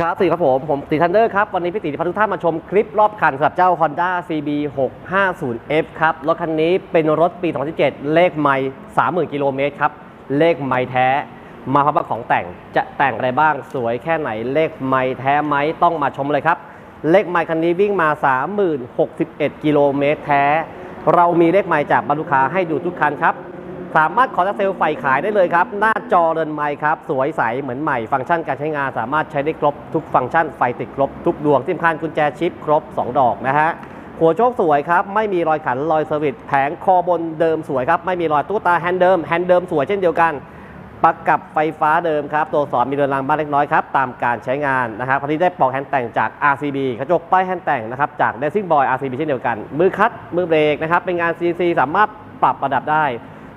ีครับสวัสดีครับผม ผมตีทันเดอร์ครับ วันนี้พี่ตีพาทุกท่านมาชมคลิปรอบคันสำหรับเจ้า Honda CB 650F ครับ รถคันนี้เป็นรถปี 2017 เลขไม่30,000 กิโลเมตรครับ เลขไม่แท้ มาพร้อมกับของแต่งจะแต่งอะไรบ้างสวยแค่ไหนเลขไม่แท้ไหมต้องมาชมเลยครับ เลขไม่คันนี้วิ่งมา 30,061 กิโลเมตรแท้ เรามีเลขไม่จากบรรลุกคาให้ดูทุกคันครับ สามารถขอจากเซลล์ไฟขายได้เลยครับ หน้าจอเรือนไม้ครับ สวยใสเหมือนใหม่ ฟังก์ชันการใช้งานสามารถใช้ได้ครบทุกฟังก์ชันไฟติดครบทุกดวงที่สำคัญกุญแจชิปครบ 2 ดอกนะฮะหัวโชคสวยครับ ไม่มีรอยขันรอยเซอร์วิสแผงคอบนเดิมสวยครับ ไม่มีรอยตู้ตาแฮนด์เดิมแฮนด์เดิมสวยเช่นเดียวกันประกับไฟฟ้าเดิมครับ ตัวสอนมีเรือนรางบ้านเล็กน้อยครับ ตามการใช้งานนะครับคันนี้ได้ปอกแฮนด์แต่งจาก RCB กระจกป้ายแฮนด์แต่งนะครับจาก Racing Boy RCB เช่นเดียวกัน มือคัดมือเบรกนะครับเป็นงาน CNC สามารถปรับระดับได้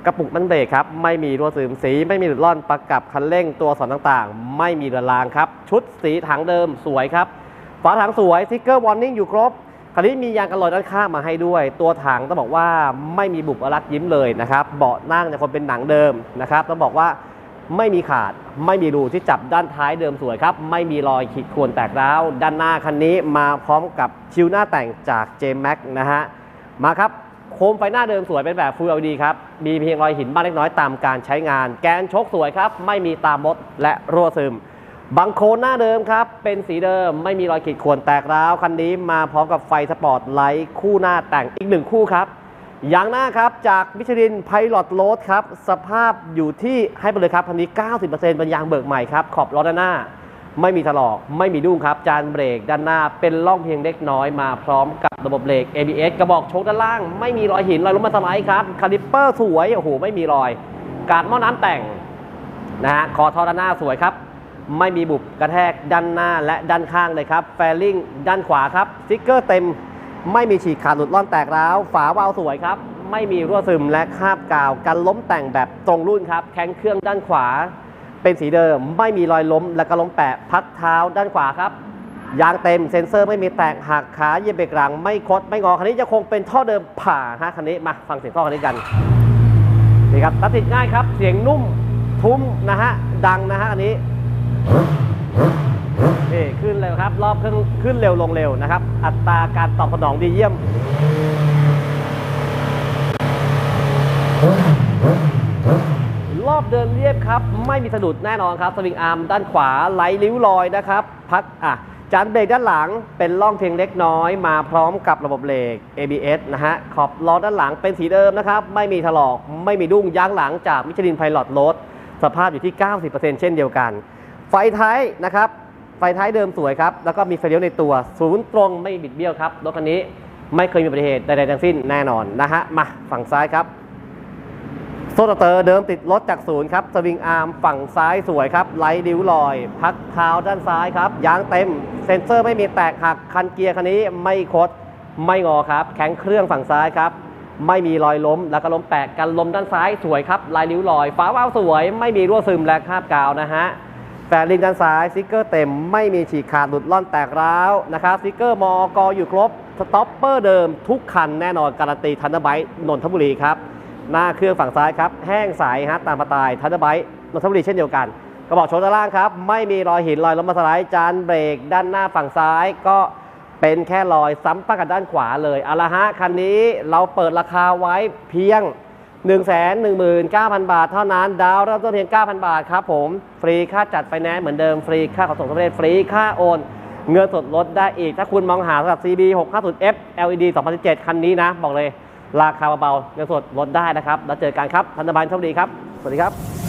กระปุกมันเบรกครับ ไม่มีรั่วซึมสี ไม่มีหลุดร่อนประกับคันเร่งตัวสอนต่างๆ ไม่มีเรือนรางครับ ชุดสีถังเดิมสวยครับ ฝาถังสวยสติกเกอร์วอร์นิ่งอยู่ครบคันนี้มียางกันรอยด้านข้างมาให้ด้วย ตัวถังต้องบอกว่าไม่มีบุบอลักยิ้มเลยนะครับเบาะนั่งเนี่ยคนเป็นหนังเดิมนะครับต้องบอกว่าไม่มีขาดไม่มีรูที่จับด้านท้ายเดิมสวยครับ ไม่มีรอยขีดข่วนแตกร้าว ด้านหน้าคันนี้มาพร้อมกับชิวหน้าแต่งจาก J-Max นะฮะมาครับ มไฟหน้าเดิมสวยเป็นแบบ Full LED ครับ มีเพียงรอยหินบ้างเล็กน้อยตามการใช้งาน แกนชกสวยครับ ไม่มีตามมดและรั่วซึม บังโคนหน้าเดิมครับ เป็นสีเดิมไม่มีรอยขีดข่วนแตกร้าว คันนี้มาพร้อมกับไฟสปอร์ตไลท์คู่หน้าแต่งอีกหนึ่งคู่ครับยางหน้าครับ จากมิชลินไพลอตโรดครับ สภาพอยู่ที่ให้ไปเลยครับคันนี้ 90%เป็นยางเบิกใหม่ครับ ขอบล้อด้านหน้า ไม่มีถลอกไม่มีดุ้งครับ จานเบรกด้านหน้าเป็นร่องเพียงเล็กน้อยมาพร้อมกับระบบเบรก ABS กระบอกโชคด้านล่าง ไม่มีรอยหินรอยล้มมาสไลด์ครับคาลิปเปอร์สวยโอ้โหไม่มีรอย การหม้อน้ำแต่งนะฮะคอท่อด้านหน้าสวยครับไม่มีบุบกระแทกด้านหน้าและด้านข้างเลยครับแฟลิงด้านขวาครับสติ๊กเกอร์เต็ม ไม่มีฉีกขาดหลุดร่อนแตกร้าวฝาวาล์วสวยครับ ไม่มีรั่วซึมและคาบกาวกันล้มแต่งแบบตรงรุ่นครับแข้งเครื่องด้านขวา เป็นสีเดิมไม่มีรอยล้มและก็ล้มแปะพักเท้าด้านขวาครับยางเต็มเซ็นเซอร์ไม่มีแตกหักขาเยียบเบรกหลังไม่คดไม่งอคันนี้จะคงเป็นท่อเดิมผ่าฮะคันนี้มาฟังเสียงท่อคันนี้กันนี่ครับตัดติดง่ายครับ เสียงนุ่มทุ้มนะฮะดังนะฮะอันนี้นี่ขึ้นเร็วครับ รอบขึ้นขึ้นเร็วลงเร็วนะครับ อัตราการตอบสนองดีเยี่ยมรอบเดินเรียบ ครับ ไม่มีสะดุดแน่นอนครับ สวิงอาร์มด้านขวาไหลริ้วรอยนะครับ พักอะจานเบรกด้านหลังเป็นร่องเพียงเล็กน้อย มาพร้อมกับระบบเบรก ABS นะฮะ ขอบล้อด้านหลังเป็นสีเดิมนะครับ ไม่มีถลอก ไม่มีดุ้งยางหลังจากมิชลินไพลอตรดสภาพอยู่ที่ 90%เช่นเดียวกัน ไฟท้ายนะครับ ไฟท้ายเดิมสวยครับ แล้วก็มีไฟเลี้ยวในตัว ศูนย์ตรงไม่บิดเบี้ยวครับ รถคันนี้ไม่เคยมีอุบัติเหตุใดๆทั้งสิ้นแน่นอนนะฮะ มาฝั่งซ้ายครับ โซลเตอร์เดิมติดรถจากศูนย์ครับสวิงอาร์มฝั่งซ้ายสวยครับไลท์ริ้วลอย พักเท้าด้านซ้ายครับยางเต็ม เซ็นเซอร์ไม่มีแตกหักคันเกียร์คันนี้ไม่คดไม่งอครับ แข็งเครื่องฝั่งซ้ายครับ ไม่มีรอยล้ม แล้วก็ล้มแปะกันลมด้านซ้ายสวยครับลายริ้วลอยฝาว้าวสวย ไม่มีรั่วซึมและคราบกาวนะฮะแฟลิงด้านซ้ายสติ๊กเกอร์เต็ม ไม่มีฉีกขาดหลุดล่อนแตกร้าวนะครับสติ๊กเกอร์มอกอยู่ครบสต็อปเปอร์เดิมทุกคันแน่นอนการันตีทันเดอร์ไบต์นนทบุรีครับ หน้าเครื่องฝั่งซ้ายครับ แห้งใสฮะตามสไตล์ทันเดอร์ไบต์นนทบุรีเช่นเดียวกันกระบอกโชว์ด้านล่างครับ ไม่มีรอยหินรอยล้มมาสไลด์จานเบรกด้านหน้าฝั่งซ้ายก็เป็นแค่รอยซ้ำปะกับด้านขวาเลยเอาละฮะคันนี้เราเปิดราคาไว้เพียง 1 1 9 0 0 0 บาท เท่านั้น ดาวน์เริ่มต้นเพียง 9,000 บาทครับผม ฟรีค่าจัดไฟแนนซ์เหมือนเดิม ฟรีค่าขนส่งทั่วประเทศฟรีค่าโอน เงินสดลดได้อีก ถ้าคุณมองหาสำหรับ CB 650F LED 2017 คันนี้นะ บอกเลย ราคาเบาๆเงินสดลดได้นะครับ แล้วเจอกันครับธนบันโชคดีครับ สวัสดีครับ